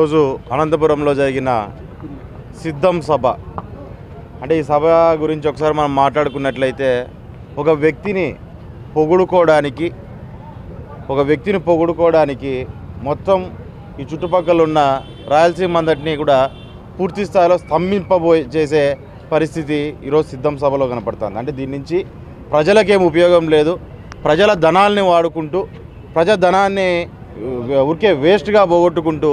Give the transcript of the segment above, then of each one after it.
ఈరోజు అనంతపురంలో జరిగిన సిద్ధం సభ. అంటే ఈ సభ గురించి ఒకసారి మనం మాట్లాడుకున్నట్లయితే ఒక వ్యక్తిని పొగుడుకోవడానికి ఒక వ్యక్తిని పొగుడుకోవడానికి మొత్తం ఈ చుట్టుపక్కల ఉన్న రాయలసీమ అంతటినీ కూడా పూర్తి స్థాయిలో స్తంభింపబోయే చేసే పరిస్థితి ఈరోజు సిద్ధం సభలో కనపడుతుంది. అంటే దీని నుంచి ప్రజలకేం ఉపయోగం లేదు. ప్రజల ధనాల్ని వాడుకుంటూ ప్రజా ధనాన్ని ఉరికే వేస్ట్గా పోగొట్టుకుంటూ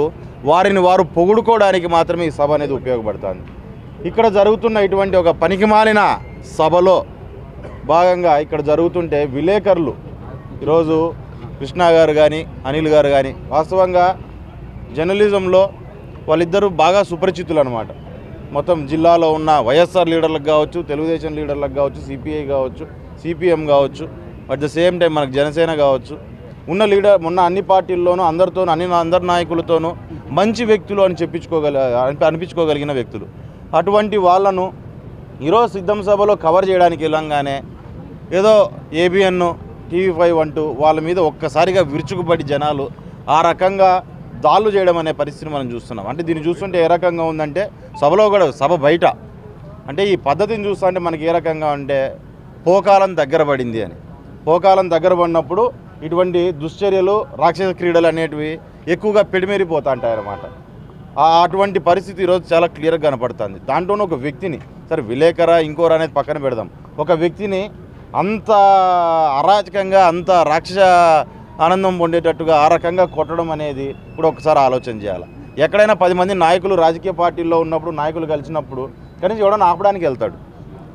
వారిని వారు పొగుడుకోవడానికి మాత్రమే ఈ సభ అనేది ఉపయోగపడుతుంది. ఇక్కడ జరుగుతున్న ఇటువంటి ఒక పనికిమాలిన సభలో భాగంగా ఇక్కడ జరుగుతుంటే విలేకరులు ఈరోజు కృష్ణ గారు కానీ అనిల్ గారు కానీ వాస్తవంగా జర్నలిజంలో వాళ్ళిద్దరూ బాగా సుపరిచితులు అనమాట మొత్తం జిల్లాలో ఉన్న వైఎస్ఆర్ లీడర్లకు కావచ్చు తెలుగుదేశం లీడర్లకు కావచ్చు సిపిఐ కావచ్చు సిపిఎం కావచ్చు అట్ ద సేమ్ టైం మనకు జనసేన కావచ్చు ఉన్న లీడర్ ఉన్న అన్ని పార్టీల్లోనూ అందరితోనూ అన్ని అందరి నాయకులతోనూ మంచి వ్యక్తులు అని చెప్పించుకోగల అనిపించుకోగలిగిన వ్యక్తులు. అటువంటి వాళ్ళను ఈరోజు సిద్ధం సభలో కవర్ చేయడానికి వెళ్ళంగానే ఏదో ఏబిఎన్ టీవీ ఫైవ్ అంటూ వాళ్ళ మీద ఒక్కసారిగా విరుచుకుపడి జనాలు ఆ రకంగా దాళ్ళు చేయడం అనే పరిస్థితిని మనం చూస్తున్నాం. అంటే దీన్ని చూస్తుంటే ఏ రకంగా ఉందంటే సభలో కూడా సభ బయట. అంటే ఈ పద్ధతిని చూస్తుంటే మనకి ఏ రకంగా అంటే పోకాలం దగ్గర పడింది అని. పోకాలం దగ్గర పడినప్పుడు ఇటువంటి దుశ్చర్యలు రాక్షస క్రీడలు అనేటివి ఎక్కువగా పెడిమేరిపోతా ఉంటాయన్నమాట ఆ అటువంటి పరిస్థితి ఈరోజు చాలా క్లియర్గా కనపడుతుంది. దాంట్లోనూ ఒక వ్యక్తిని సరే విలేకర ఇంకోరు అనేది పక్కన పెడదాం. ఒక వ్యక్తిని అంత అరాచకంగా అంత రాక్షస ఆనందం పొందేటట్టుగా ఆ రకంగా కొట్టడం అనేది కూడా ఒకసారి ఆలోచన చేయాలి. ఎక్కడైనా పది మంది నాయకులు రాజకీయ పార్టీల్లో ఉన్నప్పుడు నాయకులు కలిసినప్పుడు కనీసం ఎవడన్నా ఆపడానికి వెళ్తాడు.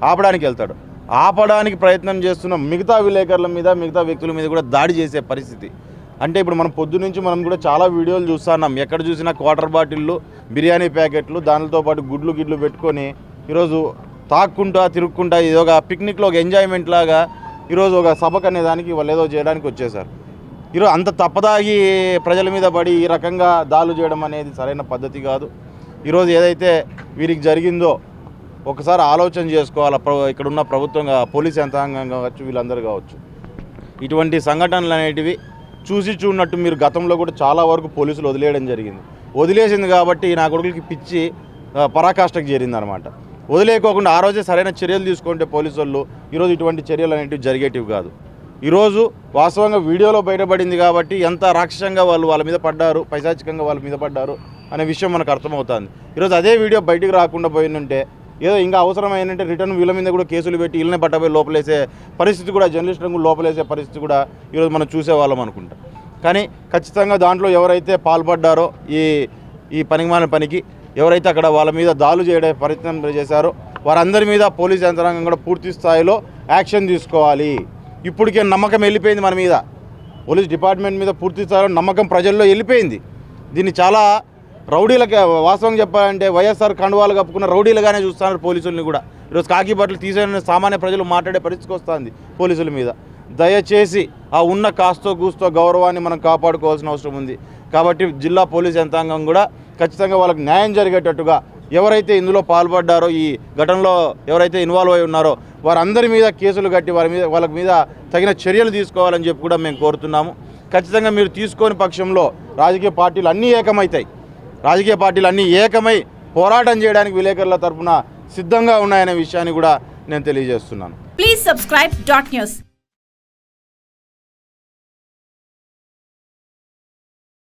ఆపడానికి వెళ్తాడు. ఆపడానికి ప్రయత్నం చేస్తున్నాం మిగతా విలేకరుల మీద మిగతా వ్యక్తుల మీద కూడా దాడి చేసే పరిస్థితి. అంటే ఇప్పుడు మనం పొద్దు నుంచి మనం కూడా చాలా వీడియోలు చూస్తున్నాం ఎక్కడ చూసినా క్వార్టర్ బాటిళ్ళు బిర్యానీ ప్యాకెట్లు దానితో పాటు గుడ్లు గిడ్లు పెట్టుకొని ఈరోజు తాక్కుంటా తిరుక్కుంటా ఇది ఒక పిక్నిక్లో ఒక ఎంజాయ్మెంట్ లాగా ఈరోజు ఒక సభకు అనే దానికి వాళ్ళు ఏదో చేయడానికి వచ్చేసారు ఈరోజు అంత తప్పదాగి ప్రజల మీద పడి ఈ రకంగా దాడులు చేయడం అనేది సరైన పద్ధతి కాదు. ఈరోజు ఏదైతే వీరికి జరిగిందో ఒకసారి ఆలోచన చేసుకోవాలి. ప్ర- ఇక్కడ ఉన్న ప్రభుత్వం పోలీస్ యంత్రాంగం కావచ్చు వీళ్ళందరూ కావచ్చు. ఇటువంటి సంఘటనలు అనేటివి చూసి చూడనట్టు మీరు గతంలో కూడా చాలా వరకు పోలీసులు వదిలేయడం జరిగింది. వదిలేసింది కాబట్టి నా కొడుకులకి పిచ్చి పరాకాష్ఠకు చేరింది అనమాట వదిలేయకోకుండా ఆ రోజే సరైన చర్యలు తీసుకుంటే పోలీసు వాళ్ళు ఈరోజు ఇటువంటి చర్యలు అనేటివి జరిగేటివి కాదు. ఈరోజు వాస్తవంగా వీడియోలో బయటపడింది కాబట్టి ఎంత రాక్షసంగా వాళ్ళు వాళ్ళ మీద పడ్డారు పైశాచికంగా వాళ్ళ మీద పడ్డారు అనే విషయం మనకు అర్థమవుతుంది. ఈరోజు అదే వీడియో బయటికి రాకుండా పోయిందంటే ఏదో ఇంకా అవసరమైనంటే రిటర్న్ వీళ్ళ మీద కూడా కేసులు పెట్టి వీళ్ళని పట్టబోయి లోపలేసే పరిస్థితి కూడా జర్నలిస్టులను కూడా లోపలేసే పరిస్థితి కూడా ఈరోజు మనం చూసేవాళ్ళం అనుకుంటాం. కానీ ఖచ్చితంగా దాంట్లో ఎవరైతే పాల్పడ్డారో ఈ ఈ పనికిమాలిన పనికి ఎవరైతే అక్కడ వాళ్ళ మీద దాడులు చేయడే ప్రయత్నం చేశారో వారందరి మీద పోలీస్ యంత్రాంగం కూడా పూర్తి స్థాయిలో యాక్షన్ తీసుకోవాలి. ఇప్పటికే నమ్మకం వెళ్ళిపోయింది మన మీద. పోలీస్ డిపార్ట్మెంట్ మీద పూర్తి స్థాయిలో నమ్మకం ప్రజల్లో వెళ్ళిపోయింది. దీన్ని చాలా రౌడీలకి వాస్తవం చెప్పాలంటే వైఎస్ఆర్ కండువాలు కప్పుకున్న రౌడీలుగానే చూస్తున్నారు పోలీసుల్ని కూడా. ఈరోజు కాకి బట్టలు తీసేయని సామాన్య ప్రజలు మాట్లాడే పరిస్థితికి వస్తుంది పోలీసుల మీద. దయచేసి ఆ ఉన్న కాస్తో కూస్తో గౌరవాన్ని మనం కాపాడుకోవాల్సిన అవసరం ఉంది. కాబట్టి జిల్లా పోలీస్ యంత్రాంగం కూడా ఖచ్చితంగా వాళ్ళకి న్యాయం జరిగేటట్టుగా ఎవరైతే ఇందులో పాల్పడ్డారో ఈ ఘటనలో ఎవరైతే ఇన్వాల్వ్ అయి ఉన్నారో వారందరి మీద కేసులు కట్టి వారి మీద వాళ్ళ మీద తగిన చర్యలు తీసుకోవాలని చెప్పి కూడా మేము కోరుతున్నాము. ఖచ్చితంగా మీరు తీసుకోని పక్షంలో రాజకీయ పార్టీలు అన్నీ ఏకమవుతాయి. రాజకీయ పార్టీలు అన్నీ ఏకమై పోరాటం చేయడానికి విలేకరుల తరపున సిద్ధంగా ఉన్నాయనే విషయాన్ని కూడా నేను తెలియజేస్తున్నాను. Please subscribe dot news